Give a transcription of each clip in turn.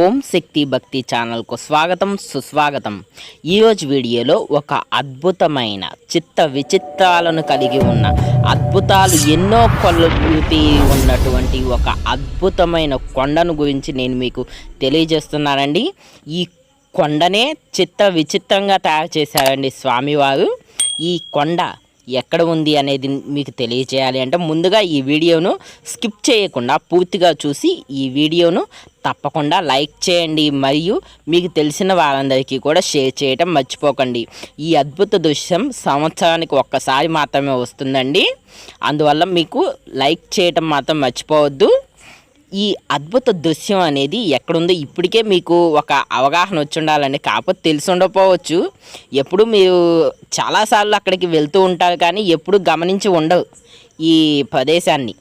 ఓం శక్తి భక్తి ఛానల్కు స్వాగతం సుస్వాగతం. ఈరోజు వీడియోలో ఒక అద్భుతమైన చిత్త విచిత్రాలను కలిగి ఉన్న అద్భుతాలు ఎన్నో కొలుపి ఉన్నటువంటి ఒక అద్భుతమైన కొండను గురించి నేను మీకు తెలియజేస్తున్నానండి. ఈ కొండనే చిత్త విచిత్రంగా తయారు చేశారండి స్వామివారు. ఈ కొండ ఎక్కడ ఉంది అనేది మీకు తెలియజేయాలి అంటే ముందుగా ఈ వీడియోను స్కిప్ చేయకుండా పూర్తిగా చూసి ఈ వీడియోను తప్పకుండా లైక్ చేయండి మరియు మీకు తెలిసిన వారందరికీ కూడా షేర్ చేయటం మర్చిపోకండి. ఈ అద్భుత దృశ్యం సంవత్సరానికి ఒక్కసారి మాత్రమే వస్తుందండి. అందువల్ల మీకు లైక్ చేయటం మాత్రం మర్చిపోవద్దు. ఈ అద్భుత దృశ్యం అనేది ఎక్కడుందో ఇప్పటికే మీకు ఒక అవగాహన వచ్చి ఉండాలండి. కాకపోతే తెలిసి ఉండకపోవచ్చు. ఎప్పుడు మీరు చాలాసార్లు అక్కడికి వెళ్తూ ఉంటారు కానీ ఎప్పుడు గమనించి ఉండవు ఈ ప్రదేశాన్ని.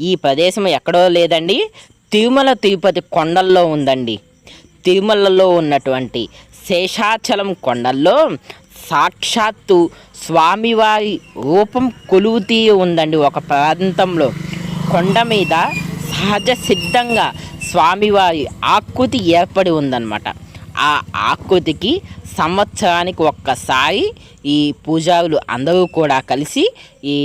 ఈ ప్రదేశం ఎక్కడో లేదండి. తిరుమల తిరుపతి కొండల్లో ఉందండి. తిరుమలలో ఉన్నటువంటి శేషాచలం కొండల్లో సాక్షాత్తు స్వామివారి రూపం కొలువుతీ ఉందండి ఒక ప్రాంతంలో. కొండ మీద సహజ సిద్ధంగా స్వామివారి ఆకృతి ఏర్పడి ఉందన్నమాట. ఆ ఆకృతికి సంవత్సరానికి ఒక్కసారి ఈ పూజారులు అందరూ కూడా కలిసి ఈ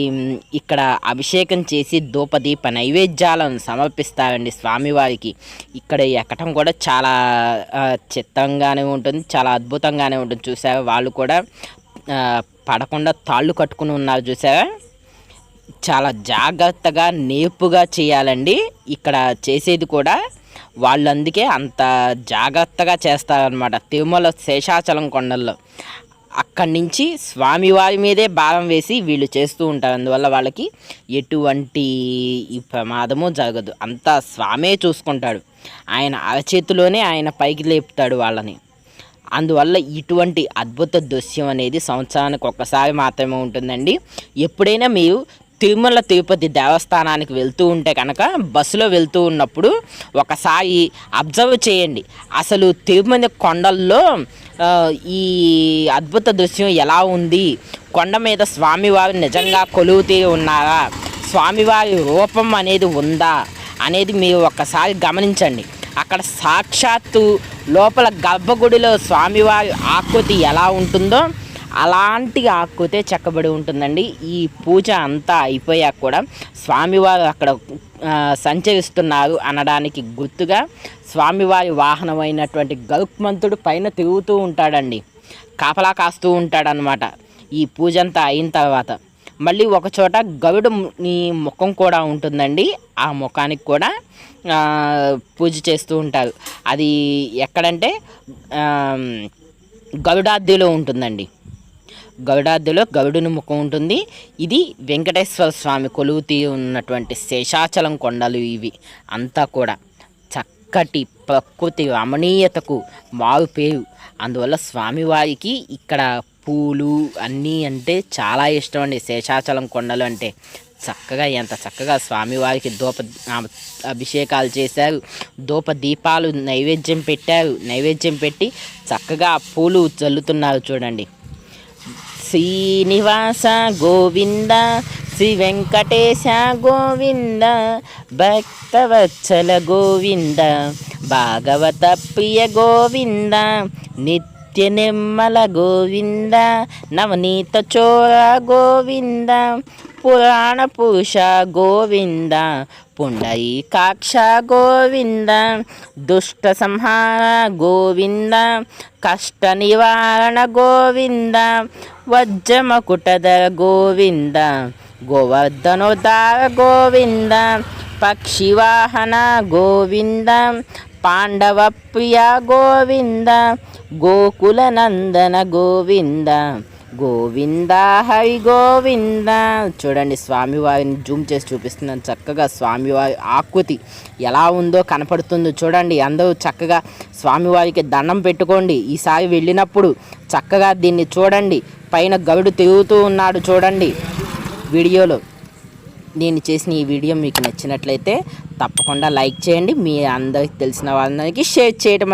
ఇక్కడ అభిషేకం చేసి ధూపదీప నైవేద్యాలను సమర్పిస్తారండి స్వామివారికి. ఇక్కడ ఎక్కడం కూడా చాలా చిత్తంగానే చిత్రంగానే ఉంటుంది చాలా అద్భుతంగానే ఉంటుంది. చూసారా? వాళ్ళు కూడా పడకుండా తాళ్ళు కట్టుకుని ఉన్నారు. చూసారా? చాలా జాగ్రత్తగా నేర్పుగా చేయాలండి. ఇక్కడ చేసేది కూడా వాళ్ళు అందుకే అంత జాగ్రత్తగా చేస్తారనమాట తిరుమల శేషాచలం కొండల్లో. అక్కడి నుంచి స్వామివారి మీదే భారం వేసి వీళ్ళు చేస్తూ ఉంటారు. అందువల్ల వాళ్ళకి ఎటువంటి ప్రమాదము జరగదు. అంతా స్వామే చూసుకుంటాడు. ఆయన అరచేతిలోనే ఆయన పైకి లేపుతాడు వాళ్ళని. అందువల్ల ఇటువంటి అద్భుత దృశ్యం అనేది సంవత్సరానికి ఒక్కసారి మాత్రమే ఉంటుందండి. ఎప్పుడైనా మీరు తిరుమల తిరుపతి దేవస్థానానికి వెళ్తూ ఉంటే కనుక బస్సులో వెళ్తూ ఉన్నప్పుడు ఒకసారి అబ్జర్వ్ చేయండి. అసలు తిరుమల కొండల్లో ఈ అద్భుత దృశ్యం ఎలా ఉంది? కొండ మీద స్వామివారు నిజంగా కొలువుతీ ఉన్నారా? స్వామివారి రూపం అనేది ఉందా? అనేది మీరు ఒక్కసారి గమనించండి. అక్కడ సాక్షాత్తు లోపల గర్భగుడిలో స్వామివారి ఆకృతి ఎలా ఉంటుందో అలాంటి ఆకుతే చెక్కబడి ఉంటుందండి. ఈ పూజ అంతా అయిపోయాక కూడా స్వామివారు అక్కడ సంచరిస్తున్నారు అనడానికి గుర్తుగా స్వామివారి వాహనమైనటువంటి గరుక్మంతుడు పైన తిరుగుతూ ఉంటాడండి. కాపలా కాస్తూ ఉంటాడనమాట ఈ పూజ అంతా అయిన తర్వాత మళ్ళీ ఒక చోట ముఖం కూడా ఉంటుందండి. ఆ ముఖానికి కూడా పూజ చేస్తూ ఉంటారు. అది ఎక్కడంటే గరుడాద్రిలో ఉంటుందండి. గరుడాద్రిలో గరుడుని ముఖం ఉంటుంది. ఇది వెంకటేశ్వర స్వామి కొలువుతీ ఉన్నటువంటి శేషాచలం కొండలు ఇవి. అంతా కూడా చక్కటి ప్రకృతి రమణీయతకు మారు పేరు. అందువల్ల స్వామివారికి ఇక్కడ పూలు అన్నీ అంటే చాలా ఇష్టం అండి. శేషాచలం కొండలు అంటే చక్కగా ఎంత చక్కగా స్వామివారికి దూప అభిషేకాలు చేశారు. దూప దీపాలు నైవేద్యం పెట్టారు. నైవేద్యం పెట్టి చక్కగా పూలు చల్లుతున్నారు చూడండి. శ్రీనివాస గోవింద శ్రీ వెంకటేశ గోవింద భక్తవత్సల గోవింద భాగవత ప్రియ గోవింద నిత్య నిమ్మల గోవింద నవనీత చోర గోవింద పురాణ పురుష గోవింద పుండరీకాక్ష గోవింద దుష్ట సంహార గోవింద కష్ట నివారణ గోవింద వజ్రమకుటధర గోవింద గోవర్ధనోద్ధార గోవింద పక్షివాహన గోవింద పాండవ ప్రియ గోవింద హరి గోవింద. చూడండి స్వామివారిని జూమ్ చేసి చూపిస్తున్నాను. చక్కగా స్వామివారి ఆకృతి ఎలా ఉందో కనపడుతుందో. చూడండి అందరూ చక్కగా స్వామివారికి దండం పెట్టుకోండి. ఈసారి వెళ్ళినప్పుడు చక్కగా దీన్ని చూడండి. పైన గరుడు తిరుగుతూ ఉన్నాడు చూడండి వీడియోలో. నేను చేసిన ఈ వీడియో మీకు నచ్చినట్లయితే తప్పకుండా లైక్ చేయండి. మీ అందరికి తెలిసిన వాళ్ళందరికీ షేర్ చేయడం